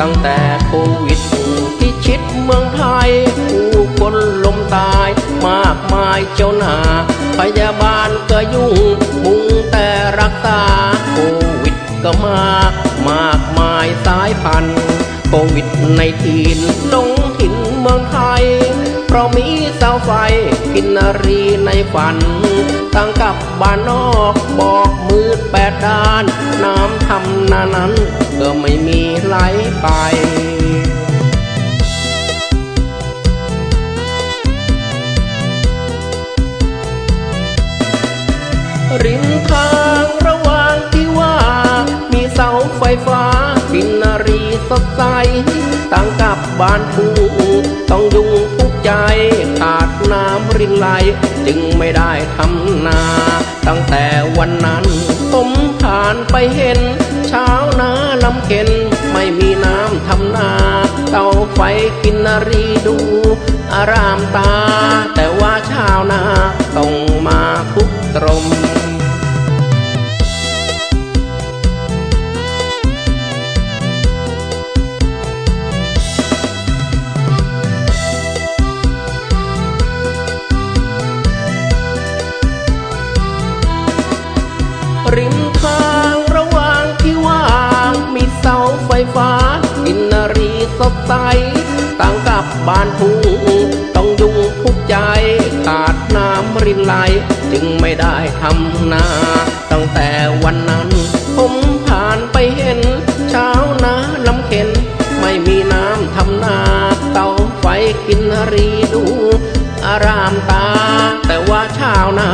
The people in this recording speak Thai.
ตั้งแต่โควิดที่ชิดเมืองไทย ผู้คนลมตายมากมายเจ้าหนาพยาบาลก็ยุ่งมุงแต่รักษาโควิดก็มามากมายสายพันธุ์โควิดในทีนลงถิ่นเมืองไทย เพราะมีเสาไฟกินนารีในฝัน ตั้งกับบ้านนอกบอกมืดแปดด้าน น้ำทำนานั้นก็ไม่มีไหลไปริมทางระหว่างที่ว่า มีเสาไฟฟ้ากินนารีสดใสตั้งกับบ้านผู้ต้องยุ่งทุกข์ ใจขาดน้ำรินไหลจึงไม่ได้ทำนา ตั้งแต่วันนั้น ผมผ่านไปเห็นเช้านาลำเข็น ไม่มีน้ำทำนา เตาไฟกินนารีดู อารามตา ริมทางระหว่างที่ว่าง มีเสาไฟฟ้า กินนารีสดใสต่างกับบ้านทุ่งต้องยุ่งทุกใจขาดน้ำรินไหล จึงไม่ได้ทำนา ตั้งแต่วันนั้น ผมผ่านไปเห็นเช้านาลำเข็น ไม่มีน้ำทำนาเตาไฟกินนารีดู อารามตาแต่ว่าชาวนา